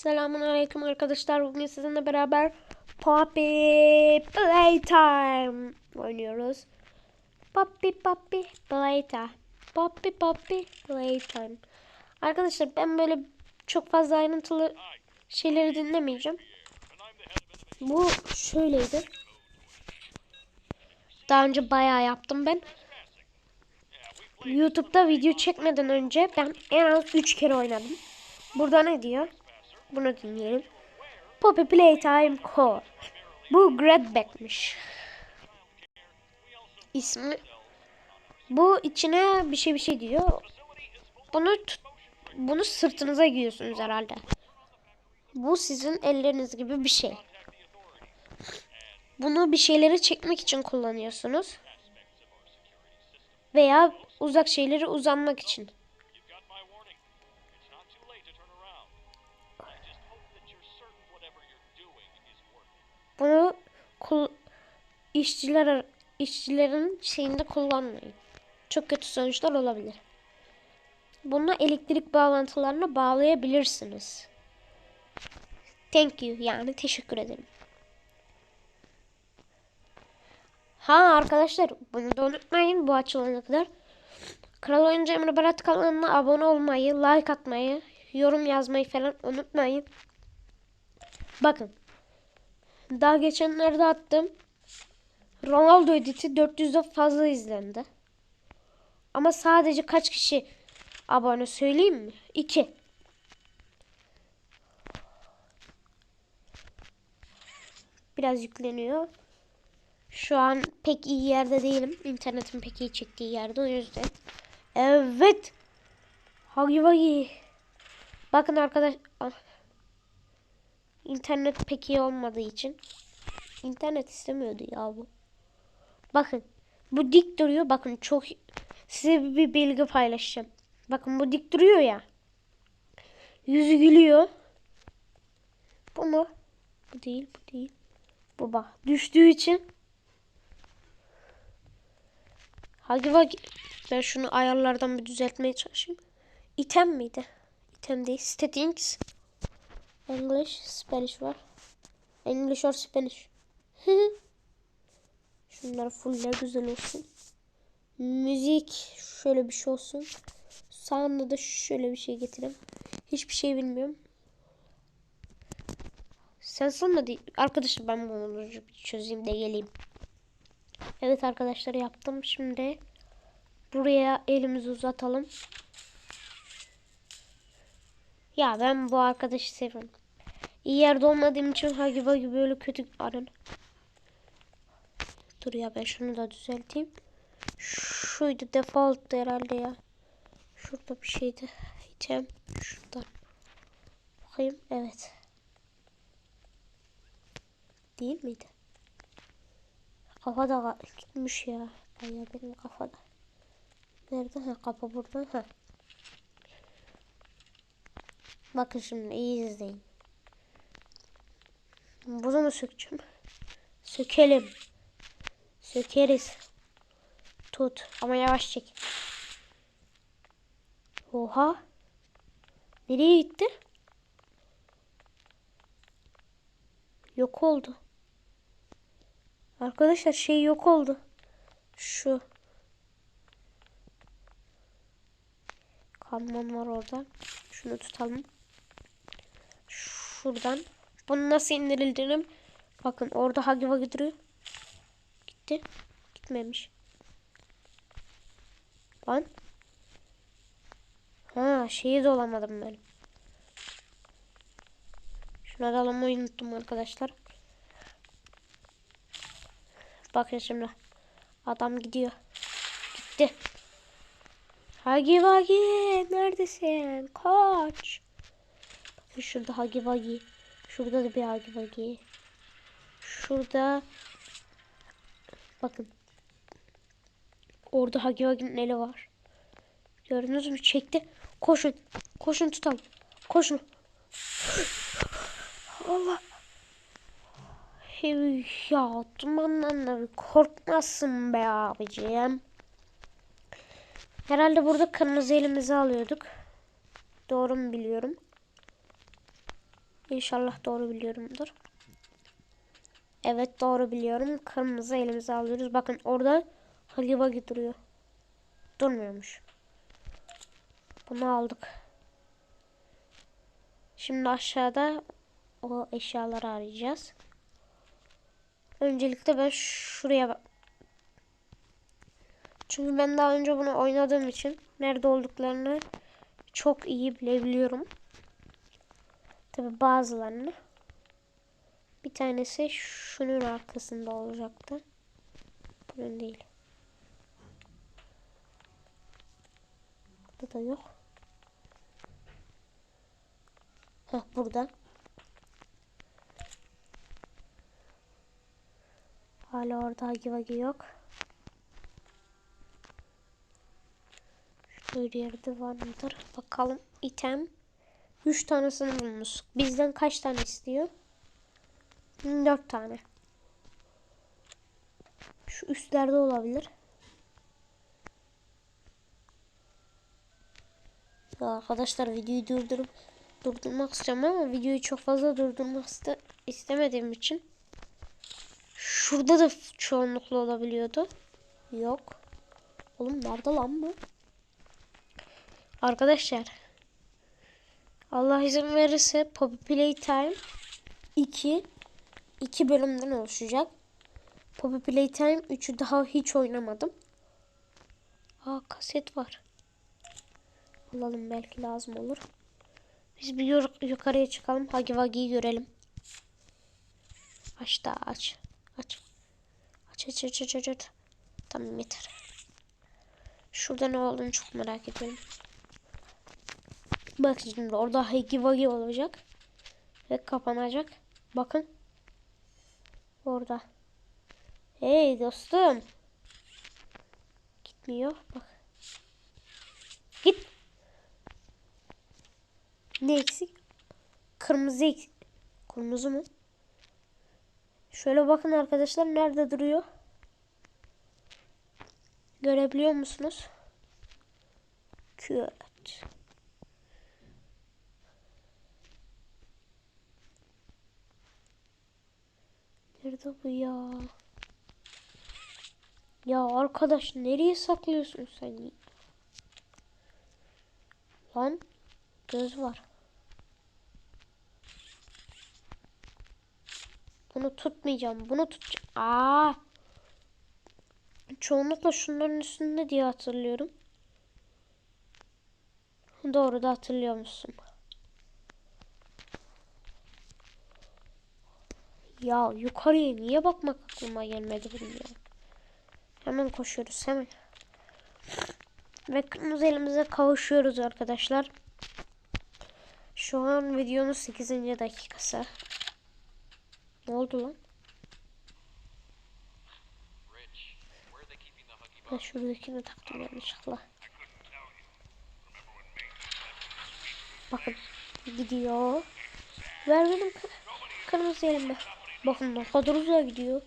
Selamun Aleyküm arkadaşlar. Bugün sizinle beraber Poppy Playtime oynuyoruz. Poppy Poppy Playtime. Poppy Poppy Playtime. Arkadaşlar ben böyle çok fazla ayrıntılı şeyleri dinlemeyeceğim. Bu şöyleydi. Daha önce bayağı yaptım ben. YouTube'da video çekmeden önce ben en az 3 kere oynadım. Burada ne diyor? Bunu dinleyelim. Poppy Playtime Core. Bu Gradback'miş. İsmi. Bu içine bir şey bir şey diyor. Bunu bunu sırtınıza giyiyorsunuz herhalde. Bu sizin elleriniz gibi bir şey. Bunu bir şeyleri çekmek için kullanıyorsunuz. Veya uzak şeyleri uzanmak için. Bunu kul işçiler işçilerin şeyinde kullanmayın. Çok kötü sonuçlar olabilir. Bunu elektrik bağlantılarına bağlayabilirsiniz. Thank you yani teşekkür ederim. Ha arkadaşlar bunu da unutmayın bu açılana kadar. Kral Oyuncu Emre Berat kanalına abone olmayı, like atmayı, yorum yazmayı falan unutmayın. Bakın daha geçenlerde attım. Ronaldo editi 400'den fazla izlendi. Ama sadece kaç kişi abone söyleyeyim mi? 2. Biraz yükleniyor. Şu an pek iyi yerde değilim. İnternetin pek iyi çektiği yerde o yüzden. Evet. Hagi Wagi. Bakın arkadaş. İnternet pek iyi olmadığı için. İnternet istemiyordu ya bu. Bakın. Bu dik duruyor. Bakın çok size bir bilgi paylaşacağım. Bakın bu dik duruyor ya. Yüzü gülüyor. Bu mu? Bu değil, bu değil. Bu bak. Düştüğü için. Hagi bak. Ben şunu ayarlardan bir düzeltmeye çalışayım. İtem miydi? İtem değil. Settings. English, Spanish var. English or Spanish. Şunları fuller güzel olsun. Müzik şöyle bir şey olsun. Sağında da şöyle bir şey getireyim. Hiçbir şey bilmiyorum. Sen sonra değil. Arkadaşlar ben bunu çözeyim de geleyim. Evet arkadaşlar yaptım. Şimdi buraya elimizi uzatalım. Ya ben bu arkadaşı seviyorum. İyi yerde olmadığım için Hagi Wagi böyle kötü arın. Dur ya ben şunu da düzelteyim. Şuydu default herhalde ya. Şurada bir şeydi. İtem şuradan. Bakayım evet. Değil miydi? Kafa da gitmiş ya. Bayağı benim kafada. Nerede? Ha kapı burada. Ha. Bakın şimdi iyi izleyin. Bunu mu sökeceğim? Sökelim. Sökeriz. Tut. Ama yavaş çek. Oha. Nereye gitti? Yok oldu. Arkadaşlar şey yok oldu. Şu. Kamyon var orada. Şunu tutalım. Şuradan. Bunu nasıl indirildiğini bakın orada Hagi Wagi duruyor. Gitti. Gitmemiş. Lan. Ha şeyi dolamadım ben. Şuna dalamayı unuttum arkadaşlar. Bakın şimdi. Adam gidiyor. Gitti. Hagi Wagi neredesin? Kaç. Bakın şurada Hagi Wagi. Şurada da bir Hagi Wagi. Şurada bakın. Orada Hagi Wagi'nin eli var. Gördünüz mü? Çekti. Koşun. Koşun tutalım. Koşun. Allah. Hey, ya dumandan korkmasın be abicim. Herhalde burada kırmızı elimizi alıyorduk. Doğru mu biliyorum? İnşallah doğru biliyorumdur. Evet doğru biliyorum. Kırmızı elimize alıyoruz. Bakın orada Hagi Wagi duruyor. Durmuyormuş. Bunu aldık. Şimdi aşağıda o eşyaları arayacağız. Öncelikle ben şuraya bak. Çünkü ben daha önce bunu oynadığım için nerede olduklarını çok iyi bilebiliyorum. Tabi bazılarını. Bir tanesi şunun arkasında olacaktı. Bunun değil. Burada da yok. Heh burada. Hala orada Hagi Wagi yok. Şöyle yerde var mıdır? Bakalım. item. 3 tanesini bulmuş. Bizden kaç tane istiyor? 4 tane. Şu üstlerde olabilir. Ya arkadaşlar videoyu durdurup durdurmak istiyorum ama videoyu çok fazla durdurmak iste istemediğim için şurada da çoğunlukla olabiliyordu. Yok. Oğlum nerede lan bu? Arkadaşlar Allah izin verirse Poppy Playtime 2 2 bölümden oluşacak. Poppy Playtime 3'ü daha hiç oynamadım. Aa kaset var. Alalım belki lazım olur. Biz bir yukarıya çıkalım. Hagi Wagi'yi görelim. Aç da aç. Aç. Aç aç aç aç aç. aç. Tamam yeter. Şurada ne olduğunu çok merak ediyorum. Bak şimdi orada Hagi Wagi olacak. Ve kapanacak. Bakın. Orada. Hey dostum. Gitmiyor. Bak. Git. Ne eksik? Kırmızı eksik. Kırmızı mı? Şöyle bakın arkadaşlar nerede duruyor? Görebiliyor musunuz? Köt. Nerede bu ya? Ya arkadaş nereye saklıyorsun sen? Lan göz var. Bunu tutmayacağım. Bunu tutacağım. Aa! Çoğunlukla şunların üstünde diye hatırlıyorum. Doğru da hatırlıyor musun? Ya yukarıya niye bakmak aklıma gelmedi ya. Hemen koşuyoruz hemen. Ve kırmızı elimize kavuşuyoruz arkadaşlar. Şu an videonun 8. dakikası. Ne oldu lan? Ben şuradakini taktım yanlışlıkla. Bakın gidiyor. Ver benim kı- kırmızı elime. Bakın ne kadar uzağa gidiyor.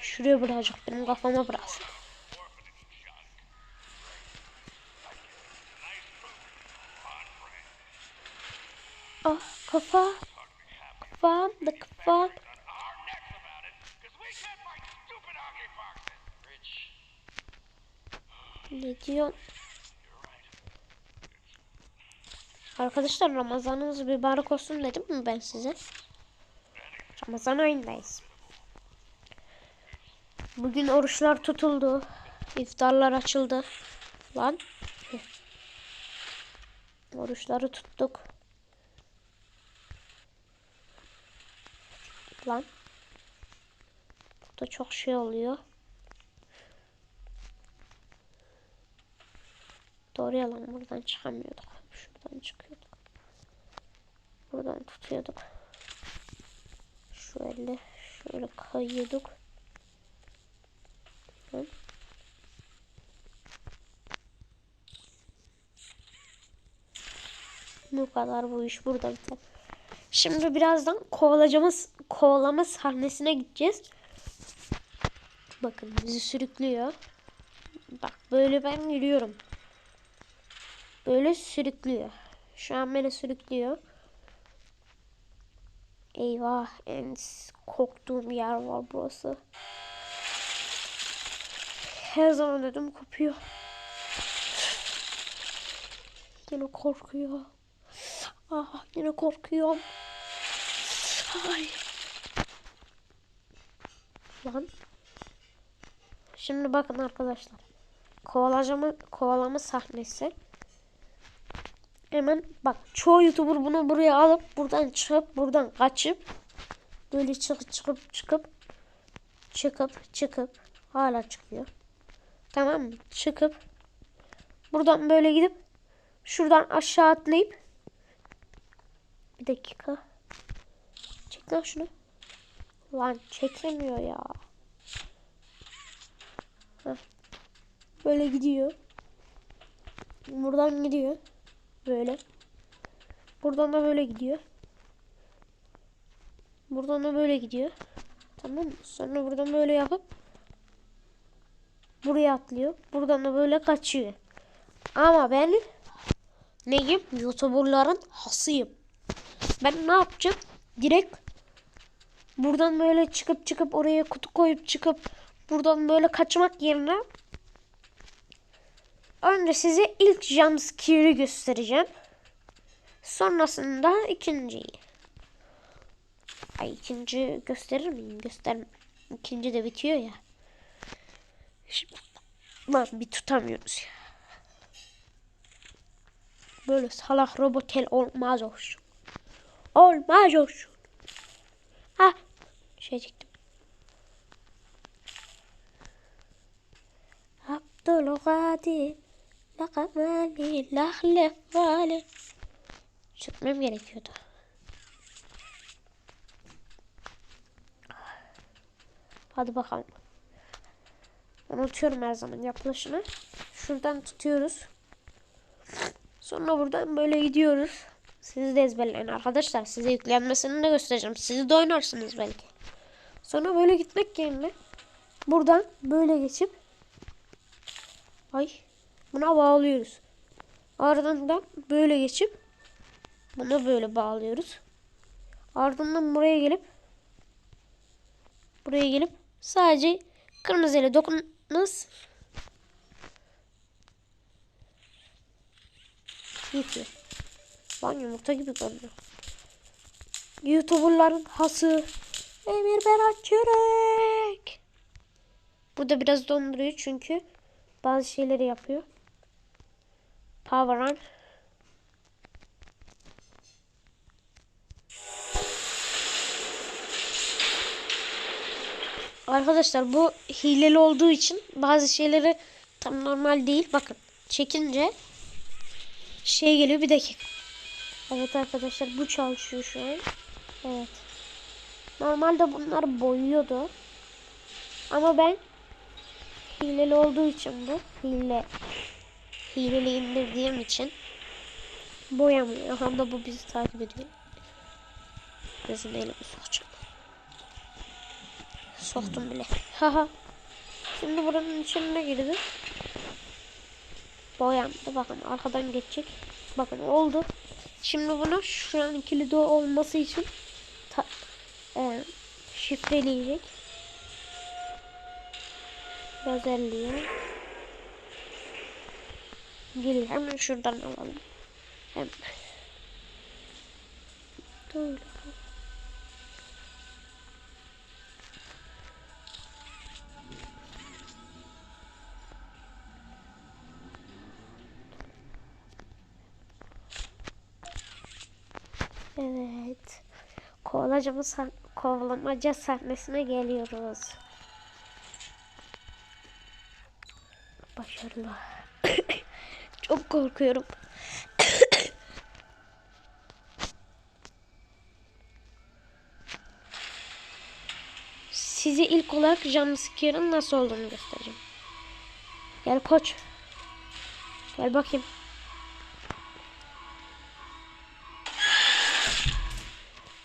Şuraya bırakacak benim kafama bıraksın. Ah kafa. Kafam da kafam. Ne diyor? Arkadaşlar Ramazanınız mübarek olsun dedim mi ben size? Ramazan ayındayız. Bugün oruçlar tutuldu. İftarlar açıldı. Lan. Oruçları tuttuk. Lan. Burada çok şey oluyor. Doğru yalan buradan çıkamıyorduk. Şuradan çıkıyorduk. Buradan tutuyorduk. Şöyle şöyle kayıyorduk. Hı. Bu kadar bu iş burada biter. Şimdi birazdan kovalamamız kovalama sahnesine gideceğiz. Bakın bizi sürüklüyor. Bak böyle ben yürüyorum. Böyle sürüklüyor. Şu an beni sürüklüyor. Eyvah en korktuğum yer var burası. Her zaman ödüm kopuyor. Yine korkuyor. Ah yine korkuyorum. Ay. Lan. Şimdi bakın arkadaşlar. Kovalama, kovalama sahnesi. Hemen bak çoğu YouTuber bunu buraya alıp buradan çıkıp buradan kaçıp böyle çıkıp çıkıp çıkıp çıkıp çıkıp hala çıkıyor. Tamam mı? Çıkıp buradan böyle gidip şuradan aşağı atlayıp bir dakika. Çek lan şunu. Lan çekemiyor ya. Heh. Böyle gidiyor. Buradan gidiyor. Böyle. Buradan da böyle gidiyor. Buradan da böyle gidiyor. Tamam mı? Sonra buradan böyle yapıp buraya atlıyor. Buradan da böyle kaçıyor. Ama ben neyim? YouTuber'ların hasıyım. Ben ne yapacağım? Direkt buradan böyle çıkıp çıkıp oraya kutu koyup çıkıp buradan böyle kaçmak yerine önce size ilk jumpscare'i göstereceğim. Sonrasında ikinciyi. Ay ikinci gösterir miyim? Göster. İkinci de bitiyor ya. Şimdi, bir tutamıyoruz ya. Böyle salak robotel olmaz olsun. Olmaz olsun. Ha şey çektim. Abdülkadir Lakamali lahlefali Çökmem gerekiyordu. Hadi bakalım. Unutuyorum her zaman yapılışını. Şuradan tutuyoruz. Sonra buradan böyle gidiyoruz. Siz de ezberleyin arkadaşlar. Size yüklenmesini de göstereceğim. Siz de oynarsınız belki. Sonra böyle gitmek yerine buradan böyle geçip ay buna bağlıyoruz. Ardından böyle geçip bunu böyle bağlıyoruz. Ardından buraya gelip buraya gelip sadece kırmızı ile dokununuz yetiyor. Lan yumurta gibi görünüyor. YouTuber'ların hası Emir Berat Çörek. Burada biraz donduruyor çünkü bazı şeyleri yapıyor. Power on. Arkadaşlar bu hileli olduğu için bazı şeyleri tam normal değil. Bakın çekince şey geliyor bir dakika. Evet arkadaşlar bu çalışıyor şu an. Evet. Normalde bunlar boyuyordu. Ama ben hileli olduğu için bu hile hileli indirdiğim için boyamıyor. Hem de bu bizi takip ediyor. Gözüne elimi sokacağım. Soktum bile. Haha. Şimdi buranın içine girdi. Boyandı. Bakın arkadan geçecek. Bakın oldu. Şimdi bunu şu an kilidi olması için ta, e, şifreleyecek. Özelliği. Geliyor. Hemen şuradan alalım. Hemen. Evet. Kovalamaca, sah kovalamaca sahnesine geliyoruz. Başarılı. Çok korkuyorum. Size ilk olarak jumpscare'ın nasıl olduğunu göstereceğim. Gel koç. Gel bakayım.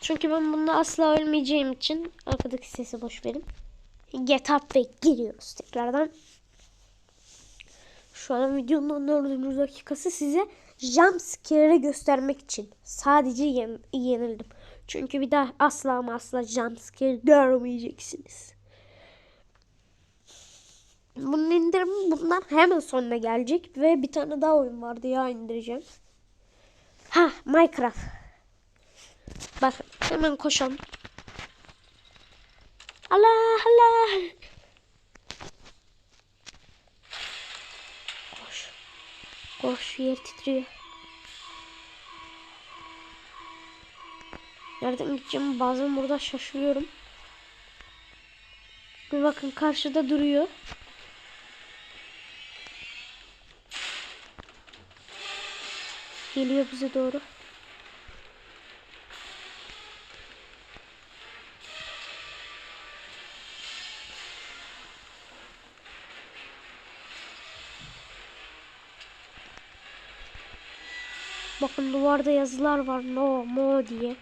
Çünkü ben bunda asla ölmeyeceğim için arkadaki sesi boş verin. Get up ve giriyoruz tekrardan. Şu an videonun 14. dakikası size jumpscare'ı göstermek için sadece yen- yenildim. Çünkü bir daha asla ama asla jumpscare görmeyeceksiniz. Bunun indirimi bundan hemen sonra gelecek ve bir tane daha oyun vardı ya indireceğim. Ha Minecraft. Bakın hemen koşalım. Allah Allah. Koş yer titriyor. Nereden gideceğim bazen burada şaşırıyorum. Bir bakın karşıda duruyor. Geliyor bize doğru. Bakın duvarda yazılar var. No, mo diye.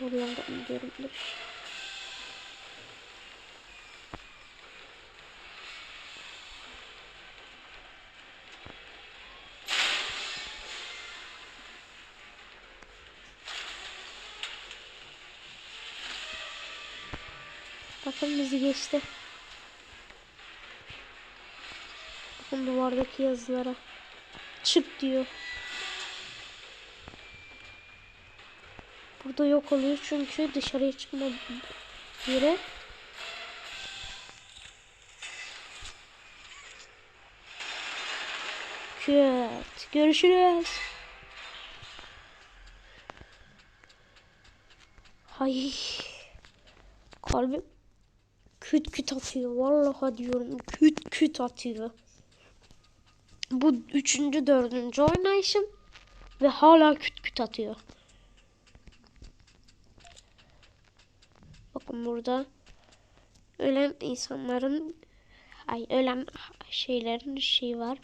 Doğru yolda gidiyorumdur. Bakın bizi geçti. Bakın duvardaki yazılara. Çık diyor. Burada yok oluyor çünkü dışarıya çıkma yere. Evet. Görüşürüz. Hay. Kalbim küt küt atıyor. Vallahi diyorum küt küt atıyor. Bu üçüncü, dördüncü oynayışım. Ve hala küt küt atıyor. Bakın burada ölen insanların ay ölen şeylerin şeyi var.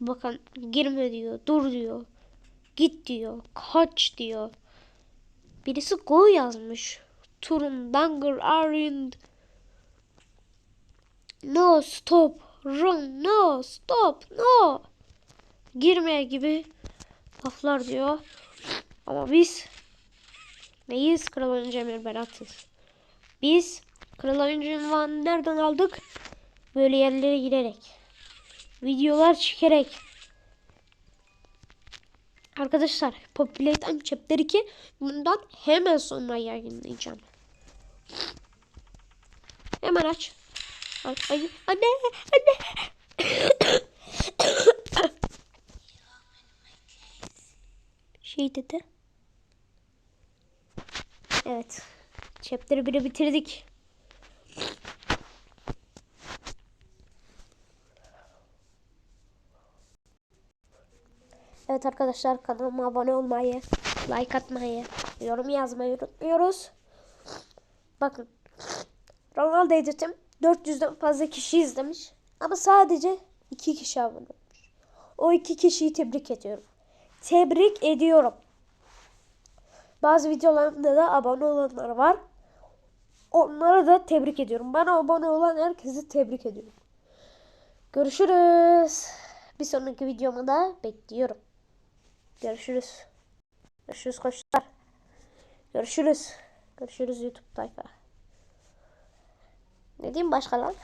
Bakın girme diyor, dur diyor. Git diyor, kaç diyor. Birisi go yazmış. Turun Danger Arind. No stop. Run. No stop. No. Girmeye gibi laflar diyor. Ama biz neyiz? Kral Oyuncu Emir Berat'ız. Biz Kral Oyuncu ünvanını nereden aldık? Böyle yerlere girerek. Videolar çekerek. Arkadaşlar Populate Time Chapter 2 bundan hemen sonra yayınlayacağım. Hemen aç. Ay, anne, anne. şey dedi. Evet. Chapter 1'i bitirdik. Evet arkadaşlar kanalıma abone olmayı, like atmayı, yorum yazmayı unutmuyoruz. Bakın. Ronaldo Edit'im 400'den fazla kişi izlemiş. Ama sadece 2 kişi abone olmuş. O iki kişiyi tebrik ediyorum. Tebrik ediyorum. Bazı videolarımda da abone olanlar var. Onlara da tebrik ediyorum. Bana abone olan herkesi tebrik ediyorum. Görüşürüz. Bir sonraki videomu da bekliyorum. Görüşürüz. Görüşürüz koçlar. Görüşürüz. Görüşürüz YouTube tayfa. Ne diyeyim başka lan?